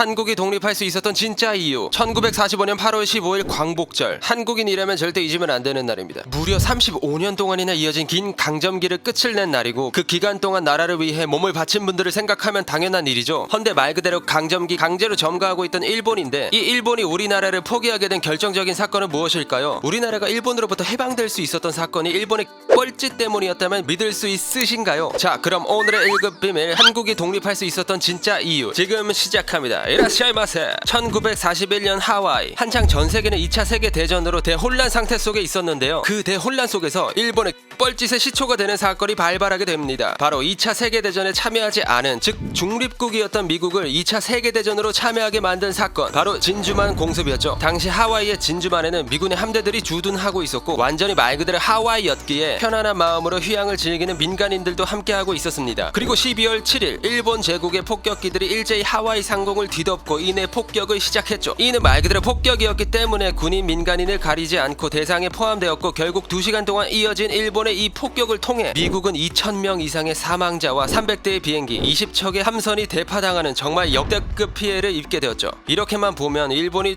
한국이 독립할 수 있었던 진짜 이유. 1945년 8월 15일 광복절. 한국인이라면 절대 잊으면 안 되는 날입니다. 무려 35년 동안이나 이어진 긴 강점기를 끝을 낸 날이고 그 기간 동안 나라를 위해 몸을 바친 분들을 생각하면 당연한 일이죠. 헌데 말 그대로 강점기 강제로 점거하고 있던 일본인데 이 일본이 우리나라를 포기하게 된 결정적인 사건은 무엇일까요? 우리나라가 일본으로부터 해방될 수 있었던 사건이 일본의 뻘짓 때문이었다면 믿을 수 있으신가요? 자 그럼 오늘의 1급 비밀. 한국이 독립할 수 있었던 진짜 이유. 지금 시작합니다 이라시아이마세. 1941년 하와이. 한창 전 세계는 2차 세계 대전으로 대혼란 상태 속에 있었는데요. 그 대혼란 속에서 일본의 뻘짓의 시초가 되는 사건이 발발하게 됩니다. 바로 2차 세계 대전에 참여하지 않은 즉 중립국이었던 미국을 2차 세계 대전으로 참여하게 만든 사건. 바로 진주만 공습이었죠. 당시 하와이의 진주만에는 미군의 함대들이 주둔하고 있었고 완전히 말 그대로 하와이였기에 편안한 마음으로 휴양을 즐기는 민간인들도 함께하고 있었습니다. 그리고 12월 7일 일본 제국의 폭격기들이 일제히 하와이 상공을 뒤덮고 이내 폭격을 시작했죠. 이는 말 그대로 폭격이었기 때문에 군인 민간인을 가리지 않고 대상에 포함되었고 결국 2시간 동안 이어진 일본의 이 폭격을 통해 미국은 2,000명 이상의 사망자와 300대의 비행기 20척의 함선이 대파당하는 정말 역대급 피해를 입게 되었죠. 이렇게만 보면 일본이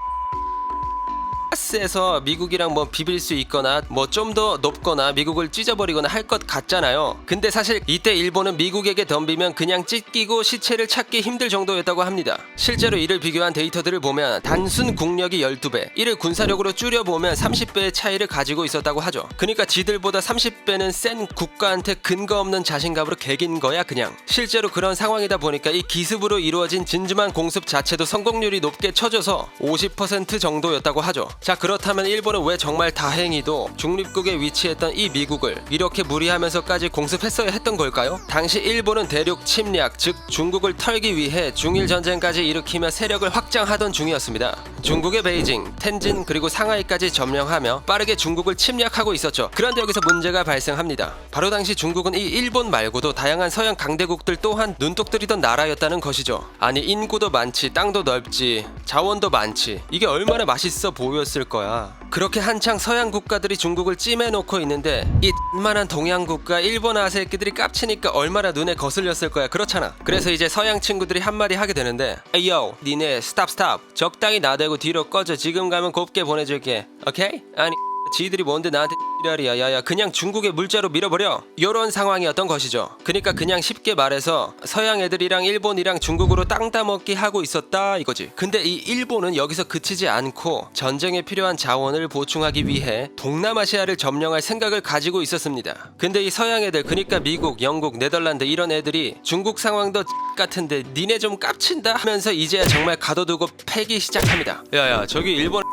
가스에서 미국이랑 뭐 비빌 수 있거나 뭐 좀 더 높거나 미국을 찢어버리거나 할 것 같잖아요. 근데 사실 이때 일본은 미국에게 덤비면 그냥 찢기고 시체를 찾기 힘들 정도였다고 합니다. 실제로 이를 비교한 데이터들을 보면 단순 국력이 12배, 이를 군사력으로 줄여보면 30배의 차이를 가지고 있었다고 하죠. 그러니까 지들보다 30배는 센 국가한테 근거 없는 자신감으로 개긴 거야 그냥. 실제로 그런 상황이다 보니까 이 기습으로 이루어진 진주만 공습 자체도 성공률이 높게 쳐져서 50% 정도였다고 하죠. 자 그렇다면 일본은 왜 정말 다행히도 중립국에 위치했던 이 미국을 이렇게 무리하면서까지 공습했어야 했던 걸까요? 당시 일본은 대륙 침략 즉 중국을 털기 위해 중일 전쟁까지 일으키며 세력을 확장하던 중이었습니다. 중국의 베이징, 텐진 그리고 상하이까지 점령하며 빠르게 중국을 침략하고 있었죠. 그런데 여기서 문제가 발생합니다. 바로 당시 중국은 이 일본 말고도 다양한 서양 강대국들 또한 눈독 들이던 나라였다는 것이죠. 아니 인구도 많지, 땅도 넓지, 자원도 많지. 이게 얼마나 맛있어 보였 을 거야. 그렇게 한창 서양 국가들이 중국을 찜해놓고 있는데 이 만한 동양 국가 일본 아새끼들이 깝치니까 얼마나 눈에 거슬렸을 거야. 그렇잖아. 그래서 이제 서양 친구들이 한마디 하게 되는데 에이요 니네 스탑 스탑 적당히 나대고 뒤로 꺼져 지금 가면 곱게 보내줄게 오케이? 아니 지들이 뭔데 나한테 지랄이야 야야 그냥 중국의 물자로 밀어버려. 요런 상황이었던 것이죠. 그니까 그냥 쉽게 말해서 서양 애들이랑 일본이랑 중국으로 땅 따먹기 하고 있었다 이거지. 근데 이 일본은 여기서 그치지 않고 전쟁에 필요한 자원을 보충하기 위해 동남아시아를 점령할 생각을 가지고 있었습니다. 근데 이 서양 애들 그니까 미국 영국 네덜란드 이런 애들이 중국 상황도 같은데 니네 좀 깝친다 하면서 이제야 정말 가둬두고 패기 시작합니다. 야야 저기 일본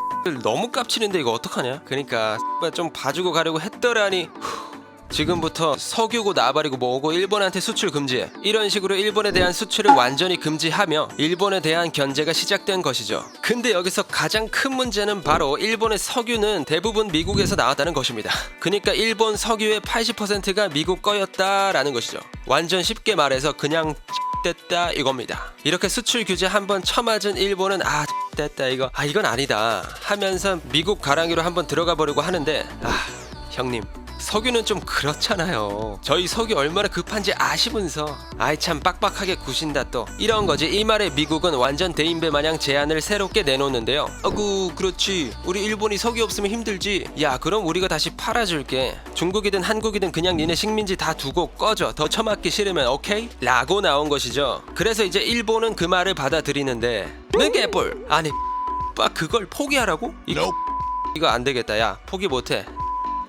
너무 깝치는데 이거 어떡하냐? 그러니까 좀 봐주고 가려고 했더라니 후, 지금부터 석유고 나발이고 뭐고 일본한테 수출 금지해 이런 식으로 일본에 대한 수출을 완전히 금지하며 일본에 대한 견제가 시작된 것이죠. 근데 여기서 가장 큰 문제는 바로 일본의 석유는 대부분 미국에서 나왔다는 것입니다. 그러니까 일본 석유의 80%가 미국 거였다라는 것이죠. 완전 쉽게 말해서 그냥 됐다 이겁니다. 이렇게 수출 규제 한번 쳐맞은 일본은 아 됐다 이거. 아 이건 아니다 하면서 미국 가랑이로 한번 들어가 버리고 하는데 아 형님 석유는 좀 그렇잖아요. 저희 석유 얼마나 급한지 아시면서 아이 참 빡빡하게 구신다 또 이런 거지 이 말에 미국은 완전 대인배 마냥 제안을 새롭게 내놓는데요. 아구 그렇지 우리 일본이 석유 없으면 힘들지. 야 그럼 우리가 다시 팔아줄게. 중국이든 한국이든 그냥 니네 식민지 다 두고 꺼져 더 처맞기 싫으면 오케이? 라고 나온 것이죠. 그래서 이제 일본은 그 말을 받아들이는데 는 개뿔 아니 빠 그걸 포기하라고? 이거 이거 안 되겠다 야 포기 못해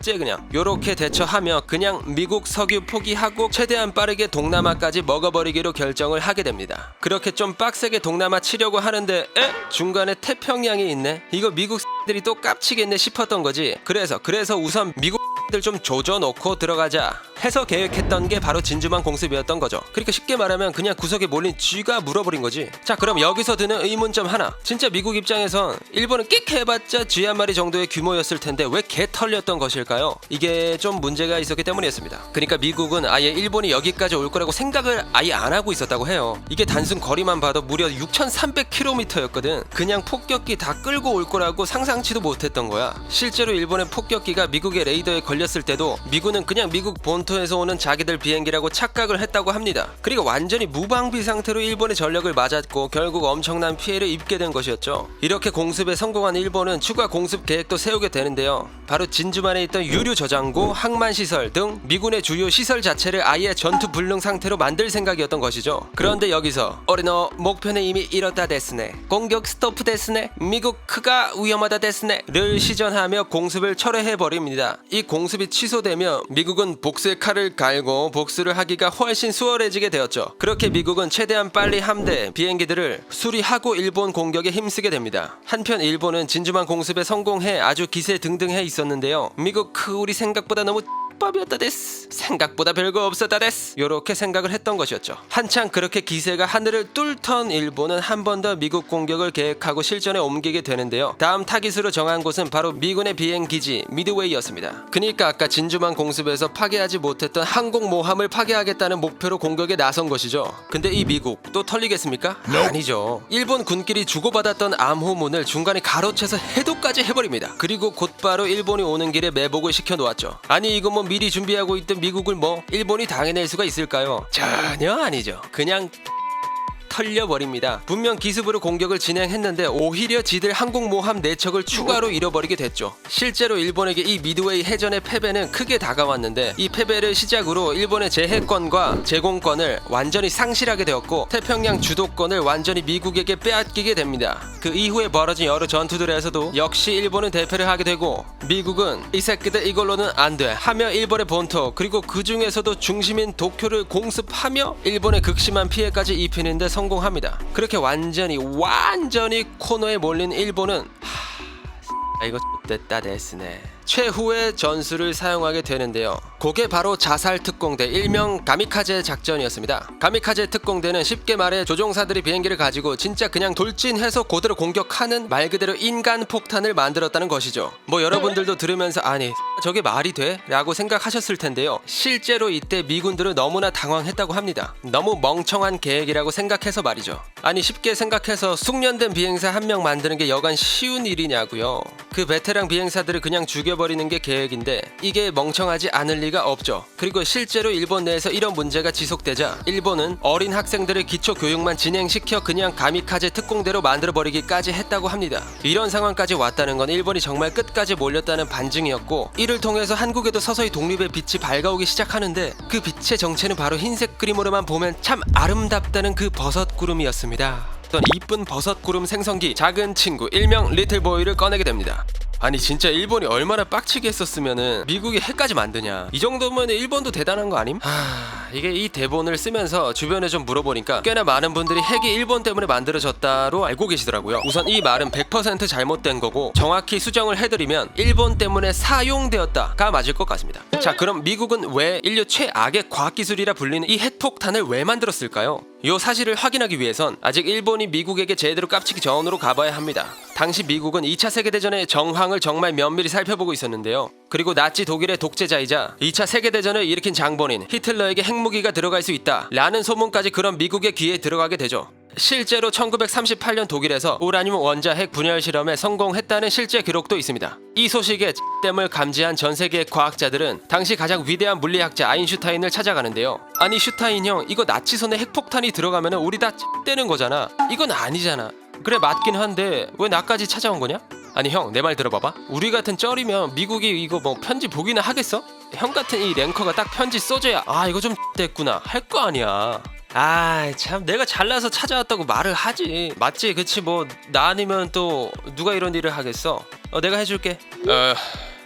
째 그냥 요렇게 대처하며 그냥 미국 석유 포기하고 최대한 빠르게 동남아까지 먹어버리기로 결정을 하게 됩니다. 그렇게 좀 빡세게 동남아 치려고 하는데 에? 중간에 태평양이 있네. 이거 미국 들이 또 깝치겠네 싶었던 거지. 그래서 그래서 우선 미국 들 좀 조져놓고 들어가자 해서 계획했던 게 바로 진주만 공습이었던 거죠. 그러니까 쉽게 말하면 그냥 구석에 몰린 쥐가 물어버린 거지. 자 그럼 여기서 드는 의문점 하나. 진짜 미국 입장에선 일본은 끽 해봤자 쥐 한 마리 정도의 규모였을 텐데 왜 개 털렸던 것일까요? 이게 좀 문제가 있었기 때문이었습니다. 그러니까 미국은 아예 일본이 여기까지 올 거라고 생각을 아예 안 하고 있었다고 해요. 이게 단순 거리만 봐도 무려 6,300km였거든. 그냥 폭격기 다 끌고 올 거라고 상상치도 못했던 거야. 실제로 일본의 폭격기가 미국의 레이더에 걸려 들렸을 때도 미군은 그냥 미국 본토에서 오는 자기들 비행기라고 착각을 했다고 합니다. 그리고 완전히 무방비 상태로 일본의 전력을 맞았고 결국 엄청난 피해를 입게 된 것이었죠. 이렇게 공습에 성공한 일본은 추가 공습 계획도 세우게 되는데요. 바로 진주만에 있던 유류 저장고, 항만 시설 등 미군의 주요 시설 자체를 아예 전투 불능 상태로 만들 생각이었던 것이죠. 그런데 여기서 어린어 목표는 이미 이렇다 데스네. 공격 스토프 데스네. 미국 크가 위험하다 데스네를 시전하며 공습을 철회해 버립니다. 이 공습 이 취소되며 미국은 복수의 칼을 갈고 복수를 하기가 훨씬 수월해지게 되었죠. 그렇게 미국은 최대한 빨리 함대, 비행기들을 수리하고 일본 공격에 힘쓰게 됩니다. 한편 일본은 진주만 공습에 성공해 아주 기세 등등해 있었는데요. 미국 크 우리 생각보다 너무 밥이었다 데스. 생각보다 별거 없었다 데스. 요렇게 생각을 했던 것이었죠. 한창 그렇게 기세가 하늘을 뚫던 일본은 한 번 더 미국 공격을 계획하고 실전에 옮기게 되는데요. 다음 타깃으로 정한 곳은 바로 미군의 비행기지 미드웨이였습니다. 그니까 아까 진주만 공습에서 파괴하지 못했던 항공모함을 파괴하겠다는 목표로 공격에 나선 것이죠. 근데 이 미국 또 털리겠습니까? 아니죠. 일본 군끼리 주고받았던 암호문을 중간에 가로채서 해도까지 해버립니다. 그리고 곧바로 일본이 오는 길에 매복을 시켜놓았죠. 아니 이거 뭐 미리 준비하고 있던 미국을 뭐 일본이 당해낼 수가 있을까요? 전혀 아니죠. 그냥 털려버립니다. 분명 기습으로 공격을 진행했는데 오히려 지들 항공모함 4척을 추가로 잃어버리게 됐죠. 실제로 일본에게 이 미드웨이 해전의 패배는 크게 다가왔는데 이 패배를 시작으로 일본의 재해권과 제공권을 완전히 상실하게 되었고 태평양 주도권을 완전히 미국에게 빼앗기게 됩니다. 그 이후에 벌어진 여러 전투들에서도 역시 일본은 대패를 하게 되고 미국은 이 새끼들 이걸로는 안 돼 하며 일본의 본토 그리고 그 중에서도 중심인 도쿄를 공습하며 일본의 극심한 피해까지 입히는데 성 공합니다. 그렇게 완전히 완전히 코너에 몰린 일본은 하... 이거 됐다 됐으네. 최후의 전술을 사용하게 되는데요. 그게 바로 자살 특공대 일명 가미카제 작전이었습니다. 가미카제 특공대는 쉽게 말해 조종사들이 비행기를 가지고 진짜 그냥 돌진해서 고대로 공격하는 말 그대로 인간 폭탄을 만들었다는 것이죠. 뭐 여러분들도 들으면서 아니 저게 말이 돼? 라고 생각하셨을 텐데요. 실제로 이때 미군들은 너무나 당황했다고 합니다. 너무 멍청한 계획이라고 생각해서 말이죠. 아니 쉽게 생각해서 숙련된 비행사 한 명 만드는 게 여간 쉬운 일이냐고요. 그 베테랑 비행사들을 그냥 죽여버리는 게 계획인데 이게 멍청하지 않을 리가 없죠. 그리고 실제로 일본 내에서 이런 문제가 지속되자 일본은 어린 학생들의 기초 교육만 진행시켜 그냥 가미카제 특공대로 만들어버리기까지 했다고 합니다. 이런 상황까지 왔다는 건 일본이 정말 끝까지 몰렸다는 반증이었고 이를 통해서 한국에도 서서히 독립의 빛이 밝아오기 시작하는데 그 빛의 정체는 바로 흰색 그림으로만 보면 참 아름답다는 그 버섯 구름이었습니다. 어떤 이쁜 버섯 구름 생성기 작은 친구 일명 리틀보이를 꺼내게 됩니다. 아니 진짜 일본이 얼마나 빡치게 했었으면은 미국이 핵까지 만드냐 이 정도면 일본도 대단한 거 아님? 하... 이게 이 대본을 쓰면서 주변에 좀 물어보니까 꽤나 많은 분들이 핵이 일본 때문에 만들어졌다로 알고 계시더라고요 우선 이 말은 100% 잘못된 거고 정확히 수정을 해드리면 일본 때문에 사용되었다가 맞을 것 같습니다 자 그럼 미국은 왜 인류 최악의 과학기술이라 불리는 이 핵폭탄을 왜 만들었을까요? 이 사실을 확인하기 위해선 아직 일본이 미국에게 제대로 깝치기 전으로 가봐야 합니다. 당시 미국은 2차 세계대전의 정황을 정말 면밀히 살펴보고 있었는데요. 그리고 나치 독일의 독재자이자 2차 세계대전을 일으킨 장본인 히틀러에게 핵무기가 들어갈 수 있다 라는 소문까지 그런 미국의 귀에 들어가게 되죠. 실제로 1938년 독일에서 우라늄 원자 핵 분열 실험에 성공했다는 실제 기록도 있습니다. 이 소식에 댐을 감지한 전 세계 과학자들은 당시 가장 위대한 물리학자 아인슈타인을 찾아가는데요. 아니 슈타인 형 이거 나치 손에 핵폭탄이 들어가면 우리 다 떼는 거잖아. 이건 아니잖아. 그래 맞긴 한데 왜 나까지 찾아온 거냐? 아니 형 내 말 들어봐봐. 우리 같은 쩔이면 미국이 이거 뭐 편지 보기나 하겠어? 형 같은 이 랭커가 딱 편지 써줘야 아 이거 좀 됐구나 할 거 아니야. 아 참 내가 잘나서 찾아왔다고 말을 하지 맞지 그치 뭐 나 아니면 또 누가 이런 일을 하겠어 어 내가 해줄게 어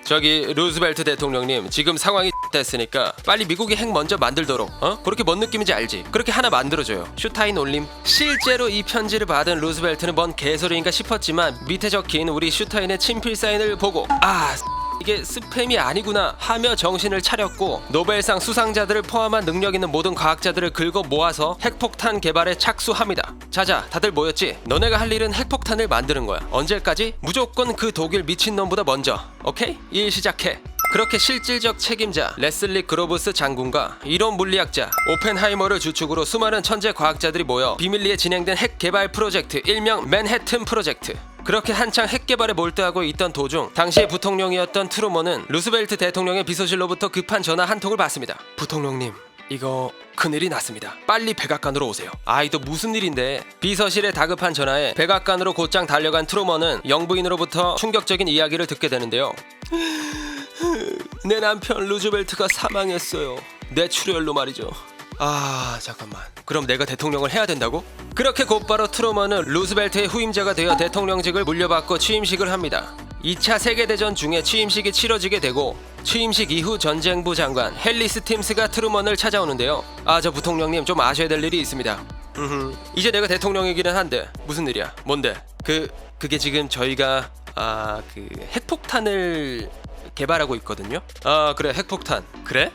저기 루즈벨트 대통령님 지금 상황이 됐으니까 빨리 미국이 핵 먼저 만들도록 어 그렇게 뭔 느낌인지 알지 그렇게 하나 만들어줘요 슈타인 올림 실제로 이 편지를 받은 루즈벨트는 뭔 개소리인가 싶었지만 밑에 적힌 우리 슈타인의 친필 사인을 보고 아 이게 스팸이 아니구나 하며 정신을 차렸고 노벨상 수상자들을 포함한 능력 있는 모든 과학자들을 긁어 모아서 핵폭탄 개발에 착수합니다. 자자, 다들 모였지? 너네가 할 일은 핵폭탄을 만드는 거야. 언제까지? 무조건 그 독일 미친놈보다 먼저. 오케이? 일 시작해. 그렇게 실질적 책임자 레슬리 그로브스 장군과 이론 물리학자 오펜하이머를 주축으로 수많은 천재 과학자들이 모여 비밀리에 진행된 핵 개발 프로젝트 일명 맨해튼 프로젝트 그렇게 한창 핵 개발에 몰두하고 있던 도중 당시의 부통령이었던 트루먼은 루스벨트 대통령의 비서실로부터 급한 전화 한 통을 받습니다. 부통령님, 이거 큰일이 났습니다. 빨리 백악관으로 오세요. 아이 또 무슨 일인데? 비서실의 다급한 전화에 백악관으로 곧장 달려간 트루먼은 영부인으로부터 충격적인 이야기를 듣게 되는데요. 내 남편 루즈벨트가 사망했어요. 뇌출혈로 말이죠. 아 잠깐만 그럼 내가 대통령을 해야 된다고? 그렇게 곧바로 트루먼은 루스벨트의 후임자가 되어 대통령직을 물려받고 취임식을 합니다 2차 세계대전 중에 취임식이 치러지게 되고 취임식 이후 전쟁부 장관 헬리스 팀스가 트루먼을 찾아오는데요 아 저 부통령님 좀 아셔야 될 일이 있습니다 음흠. 이제 내가 대통령이기는 한데 무슨 일이야 뭔데 그 그게 지금 저희가 아 그 핵폭탄을 개발하고 있거든요 아 그래 핵폭탄 그래?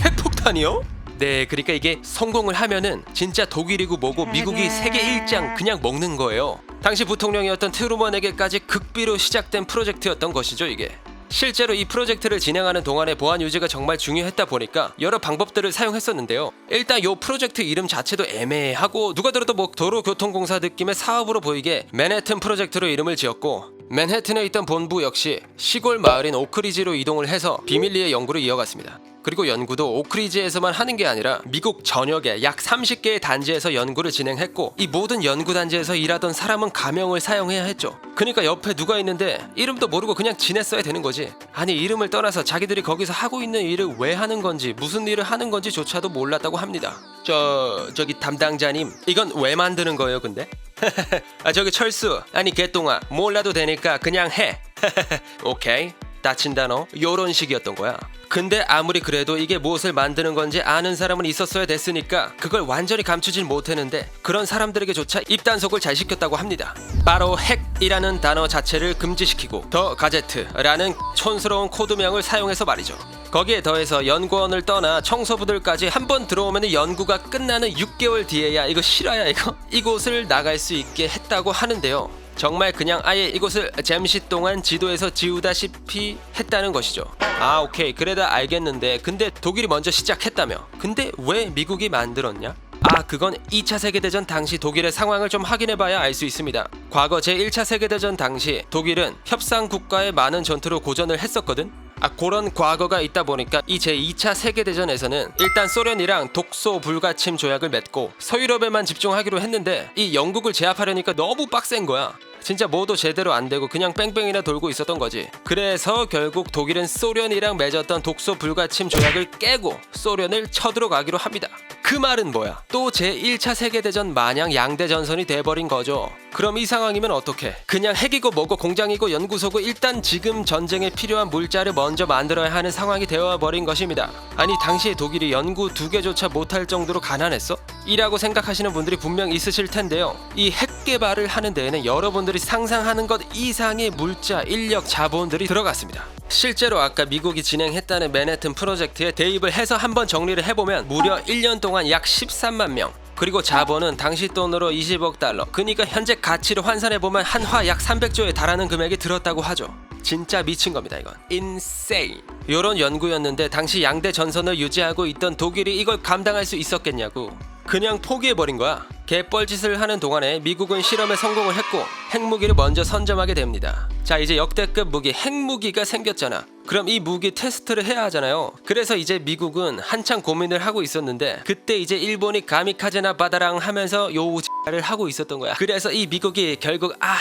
핵폭탄이요? 네, 그러니까 이게 성공을 하면은 진짜 독일이고 뭐고 미국이 세계 일장 그냥 먹는 거예요. 당시 부통령이었던 트루먼에게까지 극비로 시작된 프로젝트였던 것이죠, 이게. 실제로 이 프로젝트를 진행하는 동안에 보안 유지가 정말 중요했다 보니까 여러 방법들을 사용했었는데요. 일단 요 프로젝트 이름 자체도 애매하고 누가 들어도 뭐 도로교통공사 느낌의 사업으로 보이게 맨해튼 프로젝트로 이름을 지었고 맨해튼에 있던 본부 역시 시골 마을인 오크리지로 이동을 해서 비밀리에 연구를 이어갔습니다. 그리고 연구도 오크리지에서만 하는 게 아니라 미국 전역의 약 30개의 단지에서 연구를 진행했고 이 모든 연구 단지에서 일하던 사람은 가명을 사용해야 했죠. 그러니까 옆에 누가 있는데 이름도 모르고 그냥 지냈어야 되는 거지. 아니 이름을 떠나서 자기들이 거기서 하고 있는 일을 왜 하는 건지 무슨 일을 하는 건지조차도 몰랐다고 합니다. 저 저기 담당자님 이건 왜 만드는 거예요, 근데? 아 저기 철수. 아니 개똥아. 몰라도 되니까 그냥 해. 오케이. 다친다 너 요런 식이었던 거야. 근데 아무리 그래도 이게 무엇을 만드는 건지 아는 사람은 있었어야 됐으니까 그걸 완전히 감추진 못했는데 그런 사람들에게조차 입단속을 잘 시켰다고 합니다. 바로 핵이라는 단어 자체를 금지시키고 더 가제트라는 촌스러운 코드명을 사용해서 말이죠 거기에 더해서 연구원을 떠나 청소부들까지 한 번 들어오면 연구가 끝나는 6개월 뒤에야 이거 실화야 이거 이곳을 나갈 수 있게 했다고 하는데요 정말 그냥 아예 이곳을 잠시 동안 지도에서 지우다시피 했다는 것이죠. 아 오케이 그래다 알겠는데 근데 독일이 먼저 시작했다며. 근데 왜 미국이 만들었냐? 아 그건 2차 세계대전 당시 독일의 상황을 좀 확인해봐야 알 수 있습니다. 과거 제1차 세계대전 당시 독일은 협상 국가의 많은 전투로 고전을 했었거든. 아 그런 과거가 있다 보니까 이 제2차 세계대전에서는 일단 소련이랑 독소 불가침 조약을 맺고 서유럽에만 집중하기로 했는데 이 영국을 제압하려니까 너무 빡센 거야. 진짜 뭐도 제대로 안 되고 그냥 뺑뺑이나 돌고 있었던 거지. 그래서 결국 독일은 소련이랑 맺었던 독소 불가침 조약을 깨고 소련을 쳐들어가기로 합니다. 그 말은 뭐야? 또 제1차 세계대전 마냥 양대 전선이 돼버린 거죠. 그럼 이 상황이면 어떻게? 그냥 핵이고 뭐고 공장이고 연구소고 일단 지금 전쟁에 필요한 물자를 먼저 만들어야 하는 상황이 되어버린 것입니다. 아니 당시에 독일이 연구 두 개조차 못할 정도로 가난했어? 이라고 생각하시는 분들이 분명 있으실 텐데요. 이 핵 개발을 하는 데에는 여러분들이 상상하는 것 이상의 물자, 인력, 자본들이 들어갔습니다. 실제로 아까 미국이 진행했다는 맨해튼 프로젝트에 대입을 해서 한번 정리를 해보면 무려 1년 동안 약 13만 명. 그리고 자본은 당시 돈으로 20억 달러 그니까 현재 가치로 환산해보면 한화 약 300조에 달하는 금액이 들었다고 하죠. 진짜 미친 겁니다 이건. Insane. 요런 연구였는데 당시 양대 전선을 유지하고 있던 독일이 이걸 감당할 수 있었겠냐고 그냥 포기해버린 거야 개뻘짓을 하는 동안에 미국은 실험에 성공을 했고 핵무기를 먼저 선점하게 됩니다. 자 이제 역대급 무기 핵무기가 생겼잖아. 그럼 이 무기 테스트를 해야 하잖아요. 그래서 이제 미국은 한창 고민을 하고 있었는데 그때 이제 일본이 가미카제나 바다랑 하면서 요를 하고 있었던 거야. 그래서 이 미국이 결국 아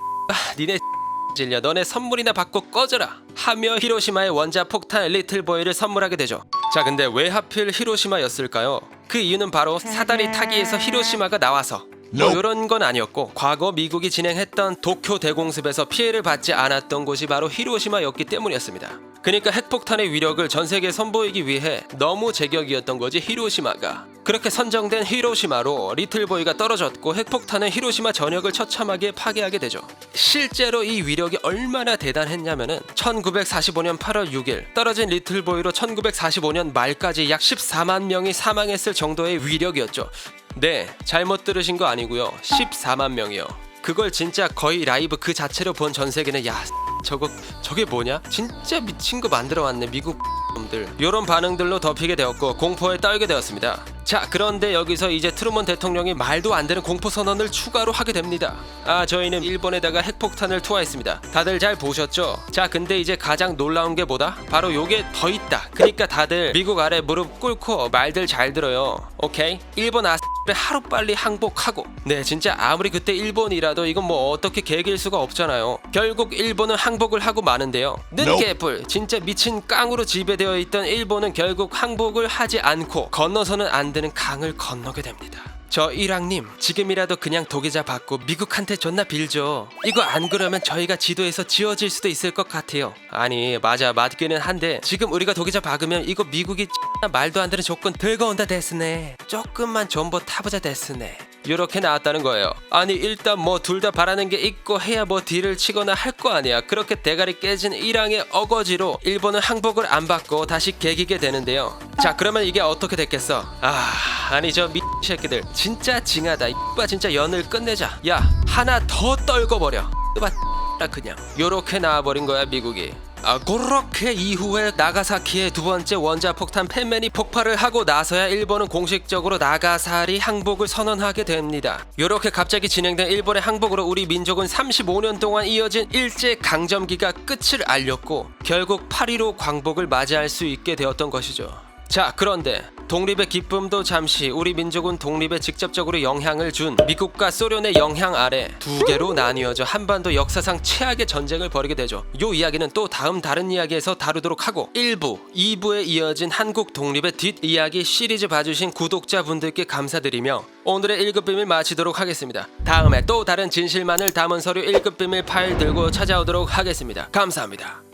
니네 질려 너네 선물이나 받고 꺼져라 하며 히로시마의 원자 폭탄 리틀보이를 선물하게 되죠 자 근데 왜 하필 히로시마였을까요? 그 이유는 바로 사다리 타기에서 히로시마가 나와서 뭐 이런 건 아니었고 과거 미국이 진행했던 도쿄 대공습에서 피해를 받지 않았던 곳이 바로 히로시마였기 때문이었습니다. 그러니까 핵폭탄의 위력을 전 세계에 선보이기 위해 너무 제격이었던 거지 히로시마가. 그렇게 선정된 히로시마로 리틀보이가 떨어졌고 핵폭탄은 히로시마 전역을 처참하게 파괴하게 되죠. 실제로 이 위력이 얼마나 대단했냐면은 1945년 8월 6일 떨어진 리틀보이로 1945년 말까지 약 14만 명이 사망했을 정도의 위력이었죠. 네, 잘못 들으신 거 아니고요. 14만 명이요. 그걸 진짜 거의 라이브 그 자체로 본 전 세계는 야 저거 저게 뭐냐? 진짜 미친 거 만들어 왔네 미국 놈들. 이런 반응들로 덮이게 되었고 공포에 떨게 되었습니다. 자 그런데 여기서 이제 트루먼 대통령이 말도 안 되는 공포 선언을 추가로 하게 됩니다. 아 저희는 일본에다가 핵폭탄을 투하했습니다. 다들 잘 보셨죠? 자 근데 이제 가장 놀라운 게 뭐다? 바로 요게 더 있다. 그러니까 다들 미국 아래 무릎 꿇고 말들 잘 들어요. 오케이? 일본 아를 하루 빨리 항복하고 네 진짜 아무리 그때 일본이라도 이건 뭐 어떻게 개길 수가 없잖아요. 결국 일본은 항복을 하고 마는데요. 늦개뿔 진짜 미친 깡으로 지배되어 있던 일본은 결국 항복을 하지 않고 건너서는 안 되는 강을 건너게 됩니다. 저 일왕님 지금이라도 그냥 독일자 받고 미국한테 존나 빌죠. 이거 안 그러면 저희가 지도에서 지워질 수도 있을 것 같아요. 아니 맞아. 맞기는 한데 지금 우리가 독일자 박으면 이거 미국이 말도 안 되는 조건 들고 온다 됐으네. 조금만 존버 타보자 됐으네 이렇게 나왔다는 거예요. 아니 일단 뭐 둘 다 바라는 게 있고 해야 뭐 딜을 치거나 할 거 아니야. 그렇게 대가리 깨진 일왕의 어거지로 일본은 항복을 안 받고 다시 개기게 되는데요. 자 그러면 이게 어떻게 됐겠어? 아 아니 저 미 새끼들. 진짜 징하다. 이빠 진짜 연을 끝내자. 야 하나 더 떨궈버려. 나 그냥. 요렇게 나와버린 거야 미국이 아 그렇게 이후에 나가사키의 두 번째 원자폭탄 펜맨이 폭발을 하고 나서야 일본은 공식적으로 나가사리 항복을 선언하게 됩니다. 요렇게 갑자기 진행된 일본의 항복으로 우리 민족은 35년 동안 이어진 일제 강점기가 끝을 알렸고 결국 8.15 광복을 맞이할 수 있게 되었던 것이죠. 자 그런데 독립의 기쁨도 잠시 우리 민족은 독립에 직접적으로 영향을 준 미국과 소련의 영향 아래 두 개로 나뉘어져 한반도 역사상 최악의 전쟁을 벌이게 되죠. 요 이야기는 또 다음 다른 이야기에서 다루도록 하고 1부, 2부에 이어진 한국 독립의 뒷이야기 시리즈 봐주신 구독자분들께 감사드리며 오늘의 1급 비밀 마치도록 하겠습니다. 다음에 또 다른 진실만을 담은 서류 1급 비밀 파일 들고 찾아오도록 하겠습니다. 감사합니다.